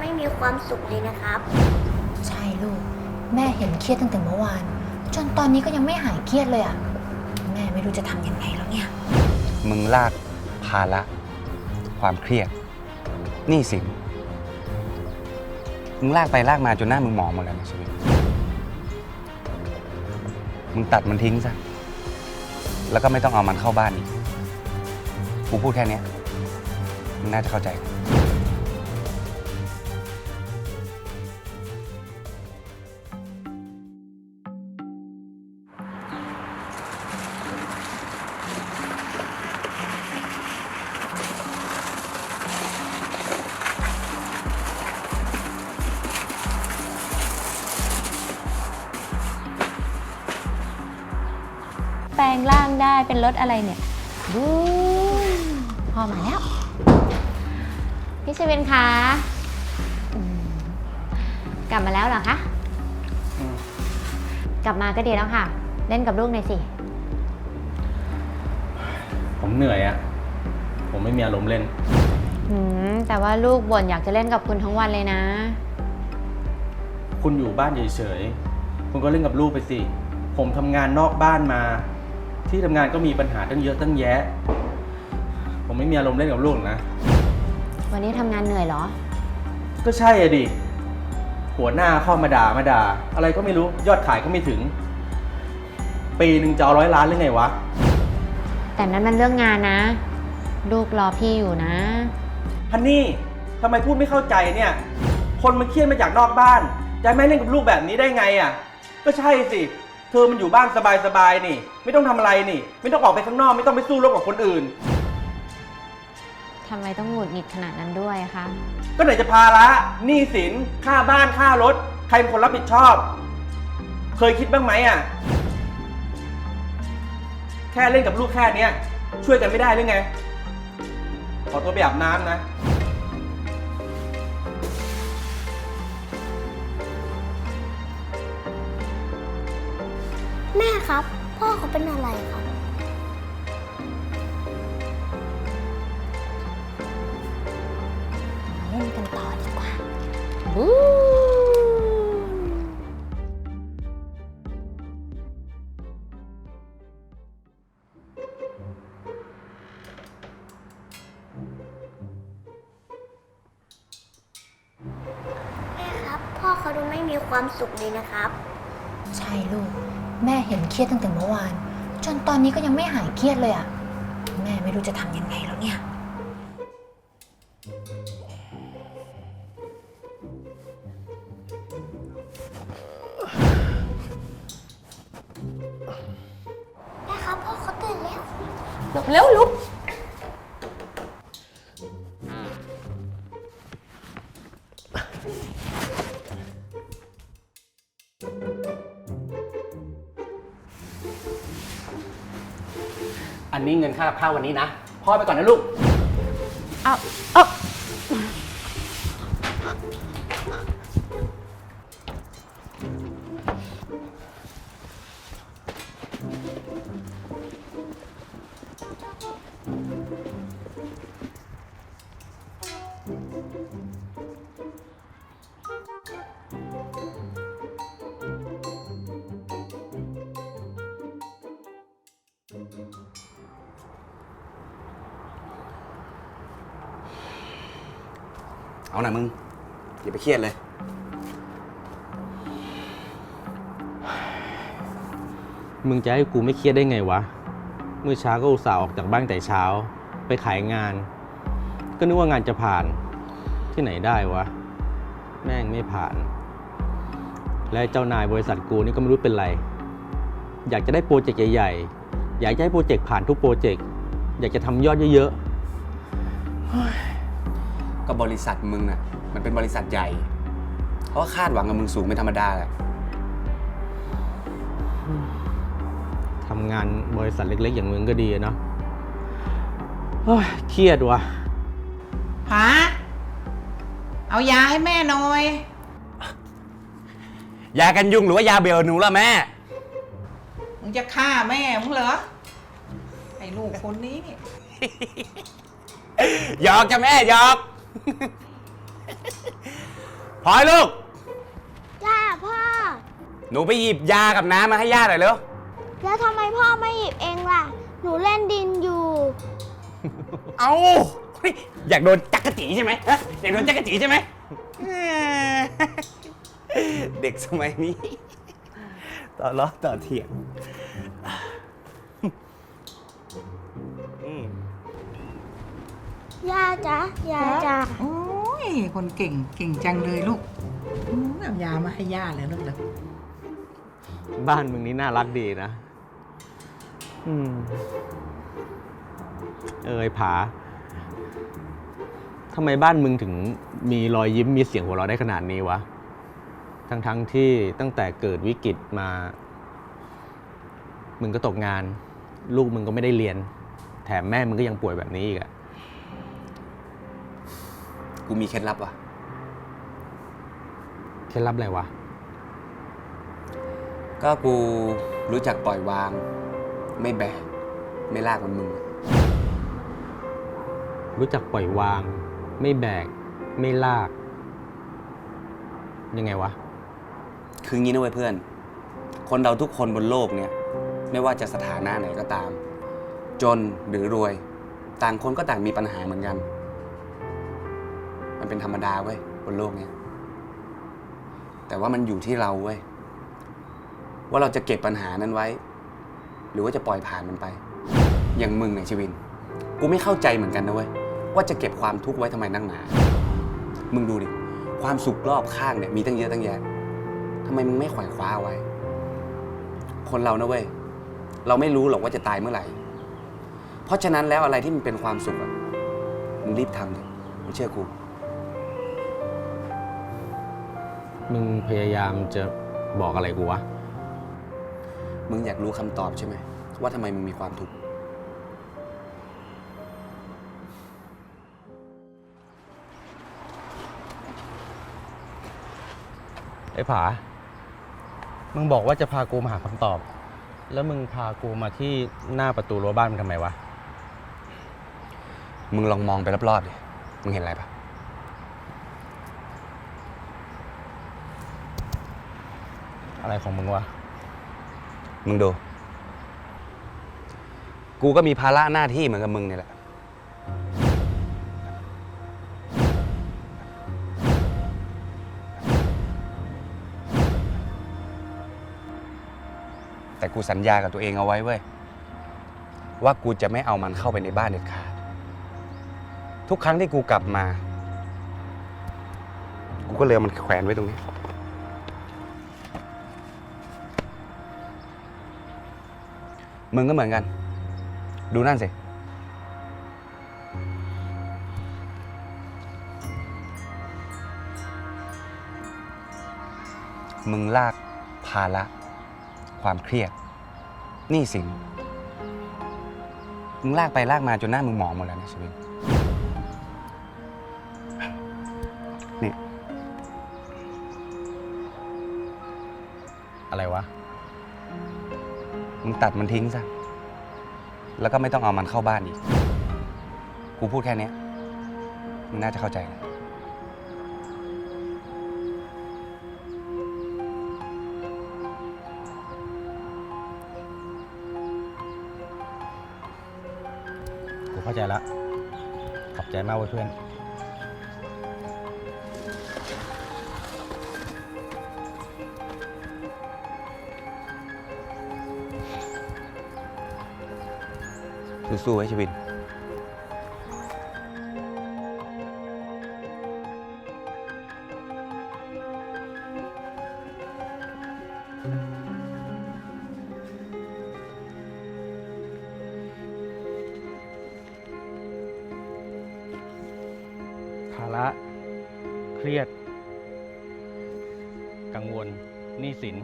ไม่มีความสุขเลยนะครับ ใช่ลูก แม่เห็นเครียดตั้งแต่เมื่อวาน จนตอนนี้ก็ยังไม่หายเครียดเลยอะแม่ไม่รู้จะทำยังไงแล้วเนี่ย มึงลากภาระความเครียดหนี่สินมึงลากไปลากมาจนหน้ามึงหมองหมดแล้วในชีวิตมึงตัดมันทิ้งซะ แล้วก็ไม่ต้องเอามันเข้าบ้านอีก กูพูดแค่เนี้ยมึงน่าจะเข้าใจแงร่างได้เป็นรถอะไรเนี่ยบูมพ่อมาแล้ว พี่ชวินคะอืมกลับมาแล้วเหรอคะกลับมาก็ดีแล้วค่ะ เล่นกับลูกหน่อยสิ ผมเหนื่อยอะผมไม่มีอารมณ์เล่น อืม แต่ว่าลูกบ่นอยากจะเล่นกับคุณทั้งวันเลยนะ คุณอยู่บ้านเฉยๆ คุณก็เล่นกับลูกไปสิ ผมทำงานนอกบ้านมา ที่ทำงานก็มีปัญหาตั้งเยอะตั้งแยะ ผมไม่มีอารมณ์เล่นกับลูกหรอกนะ วันนี้ทำงานเหนื่อยเหรอ ก็ใช่อะดิ หัวหน้าเข้ามาด่ามาด่า อะไรก็ไม่รู้ยอดขายก็ไม่ถึง ปีหนึ่งจะเอาร้อยล้านหรือไงวะ แต่นั้นมันเรื่องงานนะ ลูกรอพี่อยู่นะ ฮันนี่ทำไมพูดไม่เข้าใจเนี่ย คนมันเครียดมาจากนอกบ้านจะให้แม่เล่นกับลูกแบบนี้ได้ไงอะ ก็ใช่สิ เธอมันอยู่บ้านสบายๆนี่ ไม่ต้องทำอะไรนี่ ไม่ต้องออกไปข้างนอก ไม่ต้องไปสู้รบกับคนอื่น ทำไมต้องหงุดหงิดขนาดนั้นด้วยอะคะก็ไหนจะภาระหนี้สิน ค่าบ้านค่ารถ ใครเป็นคนรับผิดชอบ เคยคิดบ้างไหมอะ แค่เล่นกับลูกแค่เนี้ยช่วยกันไม่ได้หรือไง ขอตัวไปอาบน้ำนะ แม่ครับ พ่อเขาเป็นอะไรครับ เล่นกันต่อดีกว่าแม่ครับ พ่อเขาดูไม่มีความสุขเลยนะครับ ใช่ลูก แม่เห็นเครียดตั้งแต่เมื่อวาน จนตอนนี้ก็ยังไม่หายเครียดเลยอะแม่ไม่รู้จะทำยังไงแล้วเนี่ย แม่ครับพ่อเขาตื่นแล้ว เร็วลุก อันนี้เงินค่ากับข้าววันนี้นะพ่อไปก่อนนะลูก เอาเอา เอาหน่ะมึง อย่าไปเครียดเลย มึงจะให้กูไม่เครียดได้ไงวะ เมื่อเช้าก็อุตส่าห์ออกจากบ้านแต่เช้า ไปขายงาน ก็นึกว่างานจะผ่าน ที่ไหนได้วะ แม่งไม่ผ่าน และเจ้านายบริษัทกูนี่ก็ไม่รู้เป็นไร อยากจะได้โปรเจกต์ใหญ่ๆ อยากจะให้โปรเจกต์ผ่านทุกโปรเจกต์ อยากจะทำยอดเยอะ ก็บริษัทมึงน่ะ มันเป็นบริษัทใหญ่ เขาก็คาดหวังกับมึงสูงเป็นธรรมดาแหละๆทำงานบริษัทเล็ก ๆ อย่างมึงก็ดีอะเนาะเฮ้ยเครียดวะหาเอายาให้แม่หน่อย ยากันยุงหรือว่ายาเบลหนูล่ะแม่ มึงจะฆ่าแม่มึงเหรอ ไอ้ลูกคนนี้เนี่ยหยอกจ้ะแม่หยอก พลอยลูก จ้าพ่อ หนูไปหยิบยากับน้ำมาให้ย่าหน่อยเร็ว แล้วทำไมพ่อไม่หยิบเองล่ะ หนูเล่นดินอยู่ เอาเฮ้ยอยากโดนจักรจีใช่ไหมฮะอยากโดนจักรจีใช่ไหมแหมเด็กสมัยนี้ ต่อล้อต่อเถียง ย่าจ้ะย่าจ้ะโอ้ย คนเก่งเก่งจังเลยลูกอืมเอายามาให้ย่าเลยลูกเลยบ้านมึงนี่น่ารักดีนะ อืม เอยผาทำไมบ้านมึงถึงมีรอยยิ้มมีเสียงหัวเราะได้ขนาดนี้วะทั้งๆที่ตั้งแต่เกิดวิกฤตมา มึงก็ตกงาน ลูกมึงก็ไม่ได้เรียน แถมแม่มึงก็ยังป่วยแบบนี้อีกอะ กูมีเคล็ดลับว่ะ เคล็ดลับอะไรวะ ก็กูรู้จักปล่อยวาง ไม่แบกไม่ลากเหมันมึง รู้จักปล่อยวาง ไม่แบก ไม่ลาก ยังไงวะ คืองี้นะเว้ยเพื่อน คนเราทุกคนบนโลกเนี่ย ไม่ว่าจะสถานะไหนก็ตาม จนหรือรวย ต่างคนก็ต่างมีปัญหาเหมือนกัน มันเป็นธรรมดาเว้ยบนโลกเนี้ยแต่ว่ามันอยู่ที่เราเว้ยว่าเราจะเก็บปัญหานั้นไว้ หรือว่าจะปล่อยผ่านมันไป อย่างมึงเนี่ยชีวิน กูไม่เข้าใจเหมือนกันนะเว้ยว่าจะเก็บความทุกข์ไว้ทำไมนักหนา มึงดูดิ ความสุขรอบข้างเนี่ยมีตั้งเยอะตั้งแยะทำไมมึงไม่ขวายคว้าไว้ คนเรานะเว้ย เราไม่รู้หรอกว่าจะตายเมื่อไหร่ เพราะฉะนั้นแล้วอะไรที่มันเป็นความสุขอะมึงรีบทำเลยมึงเชื่อกู มึงพยายามจะบอกอะไรกูวะ มึงอยากรู้คำตอบใช่ไหม ว่าทำไมมึงมีความทุกข์ ไอ้ผา มึงบอกว่าจะพากูมาหาคำตอบ แล้วมึงพากูมาที่หน้าประตูรั้วบ้านมึงทำไมวะ มึงลองมองไปรอบๆดิ มึงเห็นอะไรปะ อะไรของมึงวะ มึงดู กูก็มีภาระหน้าที่เหมือนกับมึงเนี่ยแหละ แต่กูสัญญากับตัวเองเอาไว้เว้ย ว่ากูจะไม่เอามันเข้าไปในบ้านเด็ดขาด ทุกครั้งที่กูกลับมา กูก็เลยเอามันแขวนไว้ตรงนี้ มึงก็เหมือนกัน ดูนั่นสิ มึงลากภาระความเครียดหนี่สินมึงลากไปลากมาจนหน้ามึงหมองหมดแล้วนะชีวิตนี่ อะไรวะ มึงตัดมันทิ้งซะ แล้วก็ไม่ต้องเอามันเข้าบ้านอีก กูพูดแค่เนี้ยมึงน่าจะเข้าใจนะ กูเข้าใจแล้ว ขอบใจมากเว้ยเพื่อน สู้ๆไว้ชีวิตภาระเครียด กังวลหนี้สิน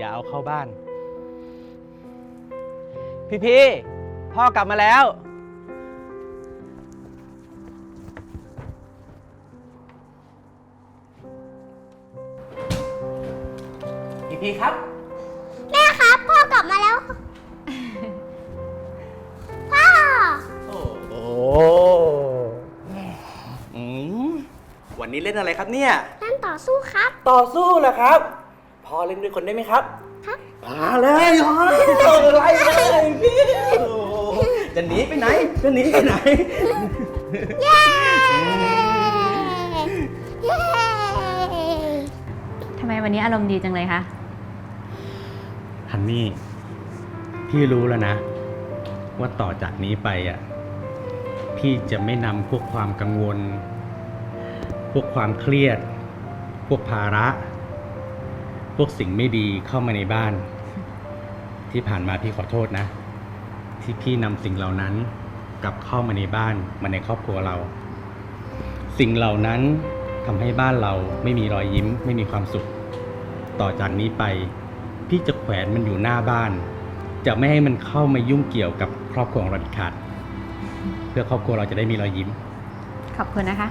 อย่าเอาเข้าบ้าน พี่พี่พ่อกลับมาแล้ว พี่พี่ครับ แม่ครับ พ่อกลับมาแล้ว พ่อ โอ้โหวันนี้เล่นอะไรครับเนี่ยเล่นต่อสู้ครับ ต่อสู้เหรอครับ พอเล่นด้วยคนได้ไหมครับครับมาเลยโอ้ยไล่เลยพี่โอ้จะหนีไปไหนจะหนีไปไหน เย้ เย้ ทำไมวันนี้อารมณ์ดีจังเลยคะ ฮันนี่ พี่รู้แล้วนะ ว่าต่อจากนี้ไปอะ พี่จะไม่นำพวกความกังวล พวกความเครียด พวกภาระพ วกสิ่งไม่ดีเข้ามาในบ้าน ที่ผ่านมาพี่ขอโทษนะ ที่พี่นำสิ่งเหล่านั้นกลับเข้ามาในบ้านมาในครอบครัวเรา สิ่งเหล่านั้นทำให้บ้านเราไม่มีรอยยิ้ม ไม่มีความสุข ต่อจากนี้ไป พี่จะแขวนมันอยู่หน้าบ้าน จะไม่ให้มันเข้ามายุ่งเกี่ยวกับครอบครัวของเราเด็ดขาดเพื่อครอบครัวเราจะได้มีรอยยิ้ม ขอบคุณนะคะ